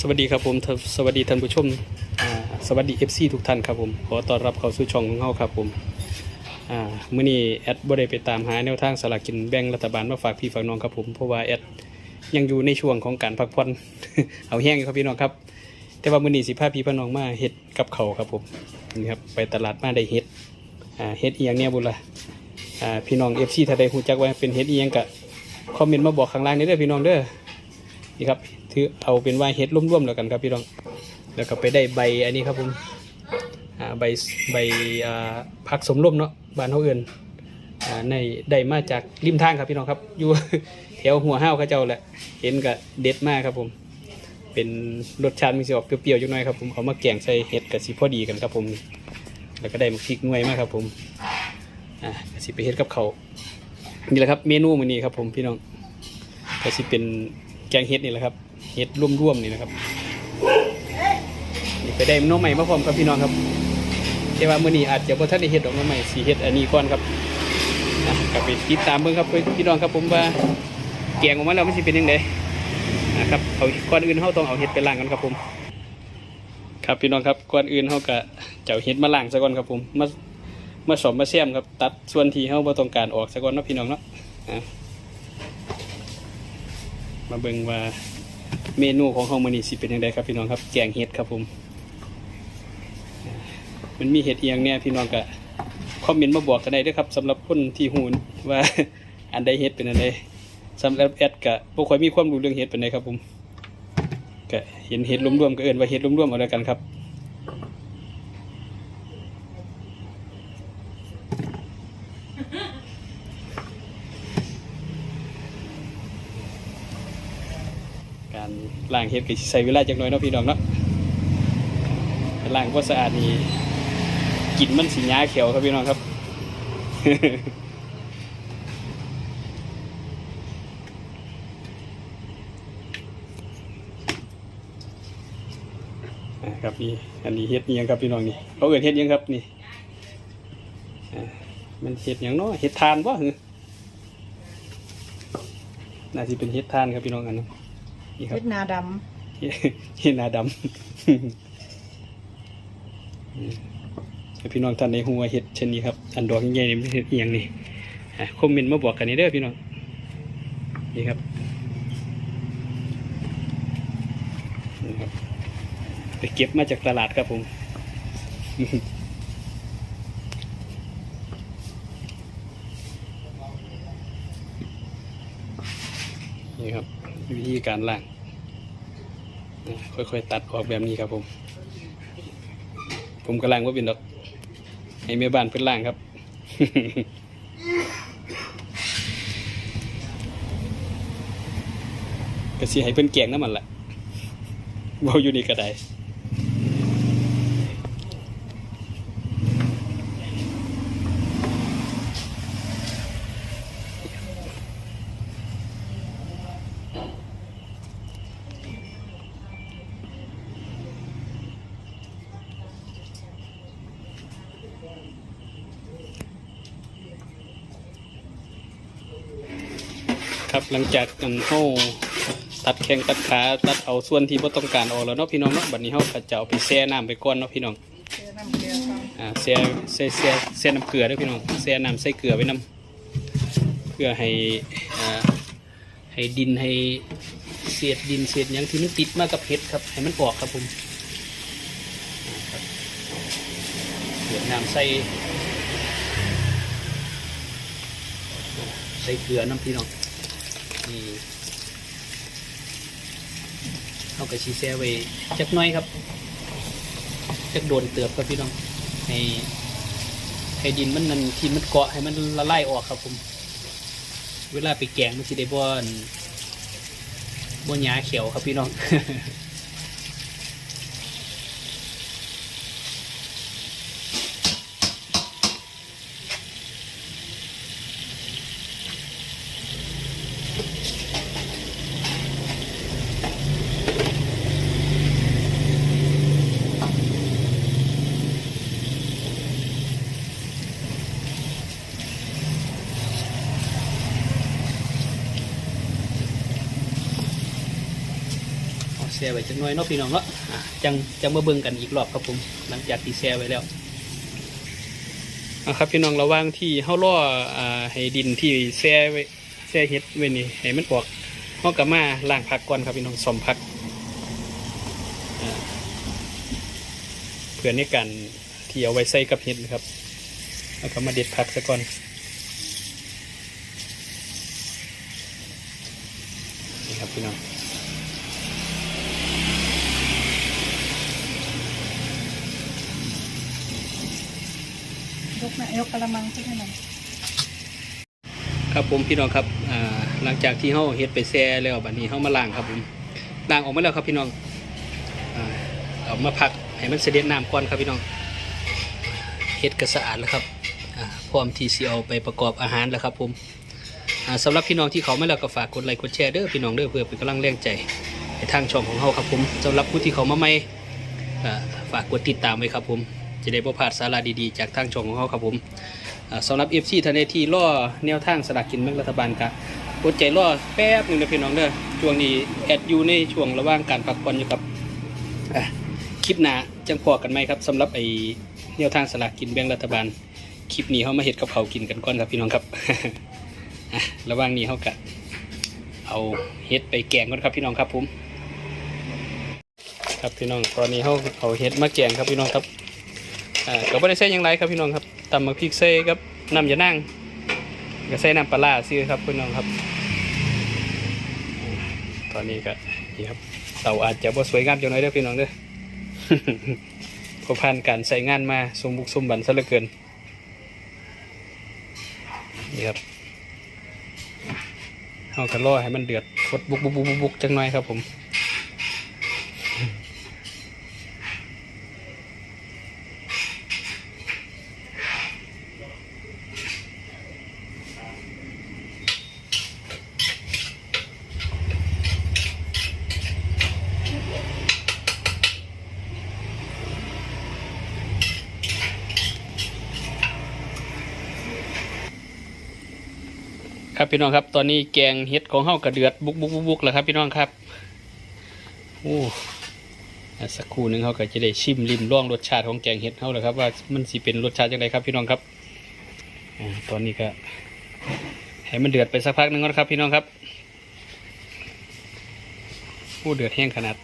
สวัสดีครับผมสวัสดีท่านผู้ชมสวัสดี FC ทุกท่านครับผมขอต้อนรับเข้าสู่ช่องของเราครับผมอ่ามื้อนี้แอดบ่ได้ไปตามหาแนวทางสลากกินแบ่งรัฐบาลมาฝากพี่ฝากน้องครับผมเพราะว่าแอดยังอยู่ในช่วงของการพักผ่อนเอาแห้งอยู่ครับพี่น้องครับ แต่ว่ามื้อนี้สิพาพี่พี่น้องมาเฮ็ดกับเขาครับผมนี่ครับไปตลาดมาได้เฮ็ดเฮ็ดเอียงเนี่ยบุญละอ่าพี่น้อง FC ถ้าได้ฮู้จักว่าเป็นเฮ็ดเอียงก็คอมเมนต์มาบอกข้างล่างนี้เด้อพี่น้องเด้อ นี่ครับถือเอาเป็นว่าเฮ็ดร่วมๆแล้วกันครับพี่น้อง แล้วก็ไปได้ใบอันนี้ครับผมใบใบผักสมร่มเนาะบ้านเขาเอื่นในได้มาจากริมทางครับพี่น้องครับ อยู่แถวหัวห้าวเขาเจ้าแหละ เห็นก็เด็ดมากครับผม เป็นรสชาติมีสิออกเปรี้ยวๆจังหน่อยครับผมเอามาแกงใส่เห็ดกับสีพอดีกันครับผม แล้วก็ได้มาพริกหน่วยมากครับผมอ่าก็สิไปเฮ็ดกับเขานี่แหละครับเมนูมื้อนี้ครับผมพี่น้องก็สิเป็น แกงเห็ดนี่แหละครับ เห็ดร่วมๆนี่นะครับนี่ไปได้น้องใหม่มาพร้อมครับพี่น้องครับแต่ว่ามื้อนี้อาจจะบ่ทันได้เฮ็ดดอกหน้องใหม่สิเฮ็ดอันนี้ก่อนครับอะก็ไปติดตามเบิ่งครับพี่น้องครับผมว่าแกงออกมาแล้วมันสิเป็นยังไงนะครับเอาก่อนอื่นเฮาต้องเอาเห็ดไปล้างกันครับผม ครับพี่น้องครับก่อนอื่นเฮาก็จะเอาเห็ดมาล้างซะก่อนครับผมมามาสอมมาแซมครับ ตัดส่วนที่เฮาบ่ต้องการออกซะก่อนเนาะพี่น้องเนาะอะ มาเบิ่งว่าเมนูของเฮามื้อนี้สิเป็นยังไงครับพี่น้องครับ แกงเห็ดครับผม มันมีเห็ดเอียงเนี่ยพี่น้องก็คอมเมนต์มาบอกกันได้ด้วยครับสำหรับคนที่หูว่าอันใดเห็ดเป็นอันใดสำหรับแอดก็บ่ค่อยมีความรู้เรื่องเห็ดเป็นไดครับผมก็เห็นเห็ดรวมๆก็เอิ้นว่าเห็ดรวมๆเอาแล้วกันครับ การล้างเห็ดก็สิใช้เวลาจักหน่อยเนาะพี่น้องเนาะล้างบ่สะอาดนี่กลิ่นมันสิหยาเขียวครับพี่น้องครับอ่าครับนี่อันนี้เฮ็ดยังครับพี่น้องนี่เขาเอิ้นเฮ็ดอิหยังครับนี่มันเฮ็ดยังเนาะเฮ็ดทานบ่หือน่าสิเป็นเฮ็ดทานครับพี่น้องอันนั้น เฮ็บดนาดเฮ็ดเฮ็ดหน้าดำอืมให้พี่น้องท่านในหัวาเฮ็ดเช่นนี้ครับอันดอกใหญ่ๆนี่มันเฮ็ดอิหยังนี่อะคอมเมนต์มาบอกกันนี่เด้อพี่น้องนี่ครับนี่ครับ ไปเก็บมาจากตลาดครับผมนี่ครับ วิธีการล่าง ค่อยๆตัดออกแบบนี้ครับผม ผมกำลังว่าเป็นดอก ให้แม่บ้านเพื่อนล่างครับก็สิให้เพื่อนแกงน้ำมันแหละเบาอยู่นี่ก็ได้ ครับ หลังจากกันเฮาตัดแข้งตัดขาตัดเอาส่วนที่บ่ต้องการออกแล้วเนาะพี่น้องเนาะบัดนี้เฮาก็จะเอาไปแช่น้ำไปก่อนเนาะพี่น้องำเกลือน้ำเกลือครับอ่าแช่แช่แช่แช่น้ำเกลือด้วยพี่น้องแช่น้ำใส่เกลือไว้น้ำเพื่อให้อ่าให้ดินให้เศษดินเศษหยังที่มันติดมากับเห็ดครับ ให้มันออกครับผมเดือดน้ำใส่ใส่เกลือน้ำพี่น้อง นี่เอากระชีแซ่ไว้จักน้อยครับจักโดนเตือบครับพี่น้องให้ให้ดินมันนั่นที่มันเกาะให้มันละลายออกครับผม เวลาไปแกงมันสิได้บ่อนบ่หยาเขียวครับพี่น้อง แช่ไว้จังน้อยเนาะพี่น้องเนาะจังจังมาเบิ่งกันอีกรอบครับผมหลังจากที่แช่ไว้แล้วอะครับพี่น้องระว่างที่เฮาล่อให้ดินที่แช่ไว้แช่เฮ็ดไว้นี่ให้มันออกเฮาก็มาล้างผักก่อนครับพี่น้องซ่อมผักเพื่อในการที่เอาไว้ใส่กับเฮ็ดนะครับแล้วก็มาเด็ดผักซะก่อนครับพี่น้อง ย กนะยกกระมังขึ้นให้หน่อยครับผมพี่น้องครับหลังจากที่เฮาเฮ็ดไปแซ่แล้วบัดนี้เฮามาล้างครับผมล้างออกมาแล้วครับพี่น้องอ่าเอามาพักให้มันเสด็จน้ำก่อนครับพี่น้องเฮ็ดก็สะอาดแล้วครับอ่าพร้อมที่สิเอาไปประกอบอาหารแล้วครับผมอ่าสำหรับพี่น้องที่เขาไม่แล้วก็ฝากกดไลค์กดแชร์เด้อพี่น้องเด้อเพื่อเป็นกำลังแรงใจให้ทางช่องของเฮาครับผมสำหรับผู้ที่เขามาใหม่ฝากกดติดตามไว้ครับผม จะได้บ่พลาดสาระดีๆ จากทางช่องของเฮาครับผมสำหรับ FC ทันใดที่ล่อแนวทางสลากกินแบ่งรัฐบาลกะอดใจล่อแป๊บหนึ่งนะพี่น้องเด้อช่วงนี้แอดอยู่ในช่วงระหว่างการพักผ่อนอยู่ครับคลิปหน้าจังพอกันไหมครับสำหรับไอ้แนวทางสลากกินแบ่งรัฐบาลคลิปนี้เขามาเห็ดกับเขากินกันก่อนครับพี่น้องครับระหว่างนี้เขากะเอาเห็ดไปแกงก่อนครับพี่น้องครับผมครับพี่น้องตอนนี้เขาเอาเห็ดมาแกงครับพี่น้องครับ อ่าก็ไม่ได้ใส่หยังไรครับพี่น้องครับตำมะพริกใส่กับน้ำยานั่งก็ใส่น้ำปลาร้าซื้อครับพี่น้องครับ ตอนนี้ก็นี่ครับเตาอาจจะบ่สวยงามจังน้อยเด้อพี่น้องเด้อเพราะผ่านการใส่งานมาสมบุกสมบันซะเหลือเกินนี่ครับเอากระล่อให้มันเดือดฟดบุกบุกบุกบุกจังน้อยครับผม ครับพี่น้องครับ ตอนนี้แกงเห็ดของเฮากระเดือดบุกบุกบุกบุกแล้วครับ พี่น้องครับโอ้สักครู่หนึ่งเขาก็จะได้ชิมริมร่องรสชาติของแกงเห็ดเขาแล้วครับ ว่ามันสิเป็นรสชาติยังไงครับ พี่น้องครับอ่าตอนนี้ก็ให้มันเดือดไปสักพักหนึ่งก่อนครับ พี่น้องครับโอ้เดือดแห้งขนาด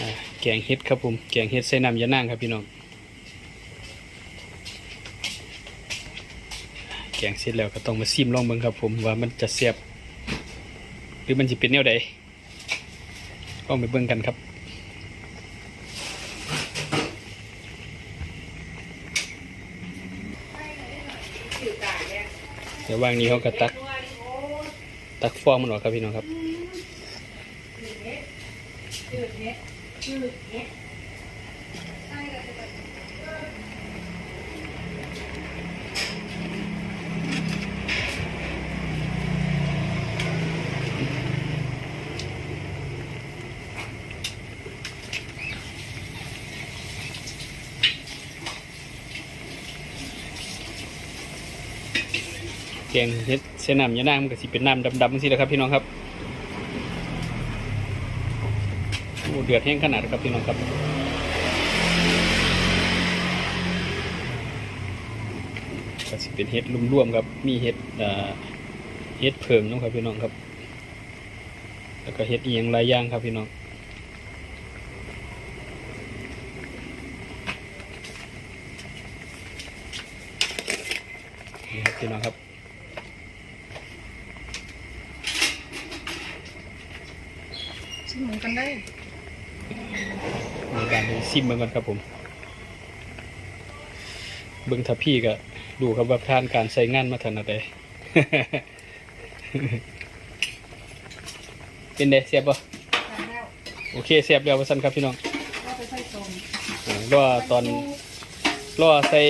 อ่าแก งเห็ดครับผมแกงเห็ดใส่น้ำยานั่งครับพี่น้องแกงเสร็จแล้วก็ต้องมาซิมลองเบิ่งครับผมว่ามันจะเสียบ หรือมันจะเป็นแนวใดลองไปเบิ่งกันครับเดี๋ยววางนี้เขาก็ตัก ตักฟองมันออกครับพี่น้องครับ แกงเฮ็ดเส้นน้ำยานางมันก็สิเป็นน้ำดำๆสิแหละครับพี่น้องครับโอ้ เดือดแห้งขนาดครับพี่น้องครับก็สิเป็นเฮ็ดร่วมๆครับ มีเฮ็ดเอ่อเฮ็ดเพิงเนะครับพี่น้องครับ แล้วก็เฮ็ดเอียงหลายอย่างครับพี่น้องนี่ครับพี่น้องครับชิมหมูกันได้ ซิมเบิ่งก่อนครับผม เบิ่งถ้าพี่ก็ดูครับว่าผ่านการใช้งานมาถนัดใดเป็นไดเสียบบ่ทานแล้วโอเคเสียบแล้วว่าซั่นครับพี่น้องก็ไปใส่ส้มอ่ารอตอนรอใส่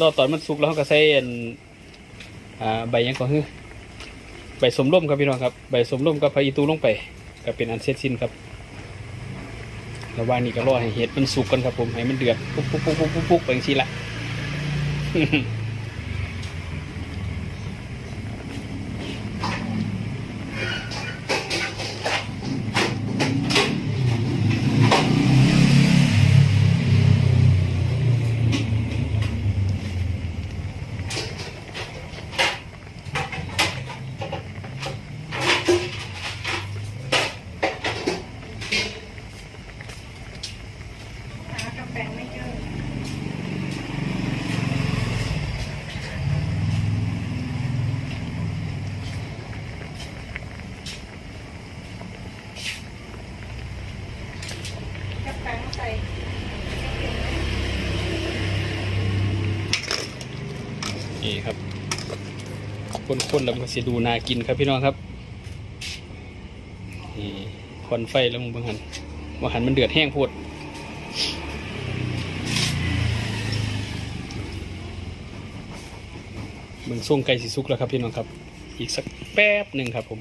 รอตอนมันสุกแล้วเราก็ใส่อันอ่าใบหยังก็คือใบสมร่มครับพี่น้องครับ ใบสมร่มกับผักอีตูลงไป ก็เป็นอันเสร็จสิ้นครับ ระหว่างนี้ก็รอให้เห็ดมันสุกกันครับผมให้มันเดือดปุ๊บปุ๊บปุ๊บปุ๊บปุ๊บไปอย่างนี้ละ หากระแปงไม่เจอแกระแปงใส่ นี่ครับ คนๆแล้วมันก็จะดูน่ากินครับพี่น้องครับนี่ควันไฟแล้วมึงเบิ่งหันว่าหันมันเดือดแห้งโพดเบิ่งส่งไก่สีสุกแล้วครับพี่น้องครับ อีกสักแป๊บหนึ่งครับผม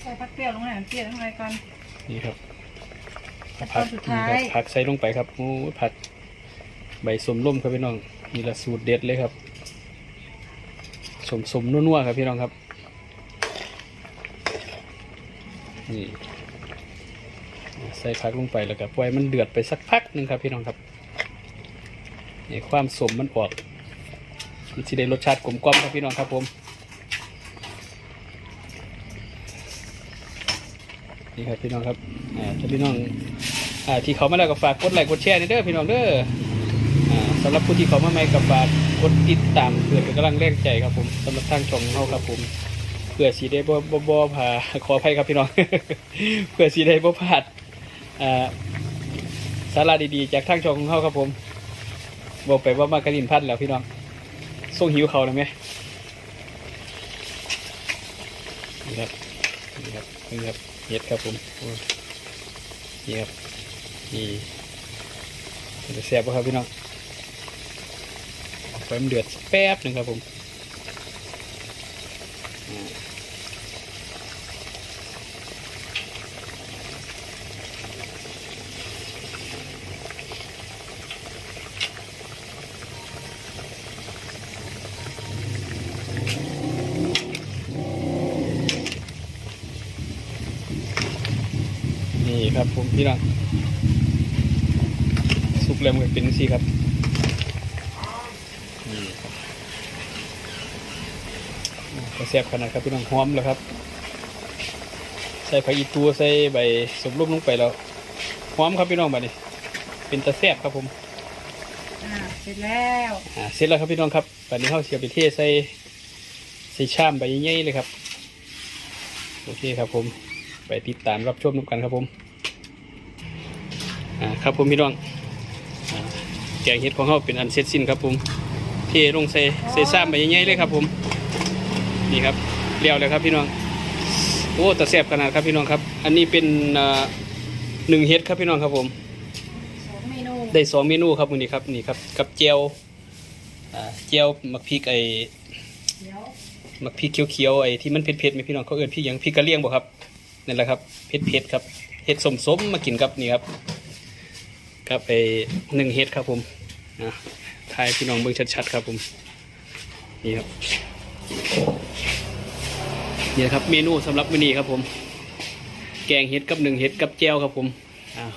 ใส่ผักเปรี้ยวลงหน่อยเปรี้ยวลงหน่อยก่อนนี่ครับ ขั้นตอนสุดท้ายนี่ครับผักใส่ลงไปครับโอ้ยผักใบสมร่มครับพี่น้องนี่ละสูตรเด็ดเลยครับสมสมนัวๆครับพี่น้องครับนี่ใส่ผักลงไปแล้วก็ปล่อยมันเดือดไปสักพักหนึ่งครับพี่น้องครับนี่ความสมมันออกมันจะได้รสชาติกลมกล่อมครับพี่น้องครับผมนี่ครับพี่น้องครับอ่าถ้าพี่น้อง อ่าที่เขามาแล้วก็ฝากกดไลค์กดแชร์นเด้อพี่น้องเด้ออ่าสำหรับผู้ที่เขามาใหม่กับฝากกดติดตามเพื่อเป็นกำลังแรงใจครับผมสำหรับทางช่องเขาครับผมเพื่อสีได้บ่บ่บ่พาขออภัยครับพี่น้อง เพื่อสีได้บ่พลาดอ่าสาระดีๆ จากทางช่องของเขาครับผมบอกไปว่ามากระลินพัดแล้วพี่น้องส่งหิวเขานะไหมนี่ครับนี่ครับนี่ครับเฮ็ดครับผมโอ้ยนี่ครับ นี่จะแซ่บครับพี่น้องไฟมันเดือดแป๊บหนึ่งครับผมนี่ครับผมพี่น้อง แล้วมันก็เป็นสีครับนี่ครับก็แซ่บขนาดครับพี่น้องหอมแล้วครับ ใส่ผักอีตูใส่ใบสมรุมลงไปแล้วหอมครับพี่น้องบัดนี้ เป็นตะแซ่บครับผมอ่าเสร็จแล้วอ่าเสร็จแล้วครับพี่น้องครับบัดนี้เขาเสียไปเทใส่ใส่ชามใบใหญ่ๆเลยครับโอเคครับผมไปติดตามรับชมนำกันครับผมอ่าครับผมพี่น้องอ่า แกงเห็ดของเขาเป็นอันเสร็จสิ้นครับผมเทลงใส่ใส่ชามใบใหญ่ๆเลยครับผมนี่ครับเลี้ยวเลยครับพี่น้องโอ้แต่แซ่บขนาดครับพี่น้องครับ อันนี้เป็นอ่าหนึ่งเห็ดครับพี่น้องครับผมสองเมนูได้สองเมนูครับมื้อนี้ครับนี่ครับกับเจียวอ่าเจียวมักพริกไอ้เดี๋ยวมักพริกเขียวๆไอ้ที่มันเผ็ดๆไหมพี่น้องเขาเอิ้นพริกหยังพริกกะเหรี่ยงบ่ครับนั่นแหละครับเผ็ดๆครับเห็ดสมๆมากินกับนี่ครับ กับไอ้หนึ่งเห็ดครับผมนะทายพี่น้องเบิ่งชัดๆครับผม นี่ครับ นี่นะครับเมนูสำหรับมื้อนี้ครับผม แกงเห็ดกับหนึ่งเห็ดกับเจียวครับผมอ้าว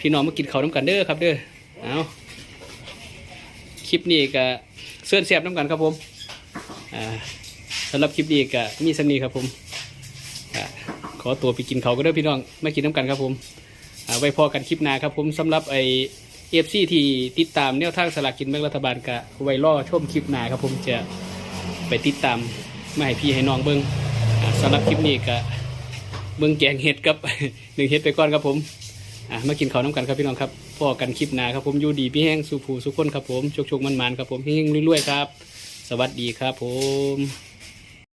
พี่น้องมากินข้าวน้ำกันเด้อครับเด้อเอาคลิปนี้ก็เสื่อนเสียบน้ำกันครับผมอ่าสำหรับคลิปนี้ก็มีสำนีครับผมอ่าขอตัวไปกินเขาวก็เด้อพี่น้องมากินน้ำกันครับผม ไว้พอกันคลิปหน้าครับผมสำหรับไอเอฟซีที่ติดตามแนวทางสลากกินแบ่งรัฐบาลกะไว้รอชมคลิปหน้าครับผมจะไปติดตามมาให้พี่ให้น้องเบิ้งอ่าสำหรับคลิปนี้ก็เบิ้งแกงเห็ดกับหนึ่งเห็ดไปก่อนครับผมมากินข้าวน้ำกันครับพี่น้องครับพอกันคลิปหนาครับผมยูดีพี่แห้งสุภูสุขคนครับผมชกชกมันมันๆครับผมพี่แห้งรวยๆครับ สวัสดีครับผม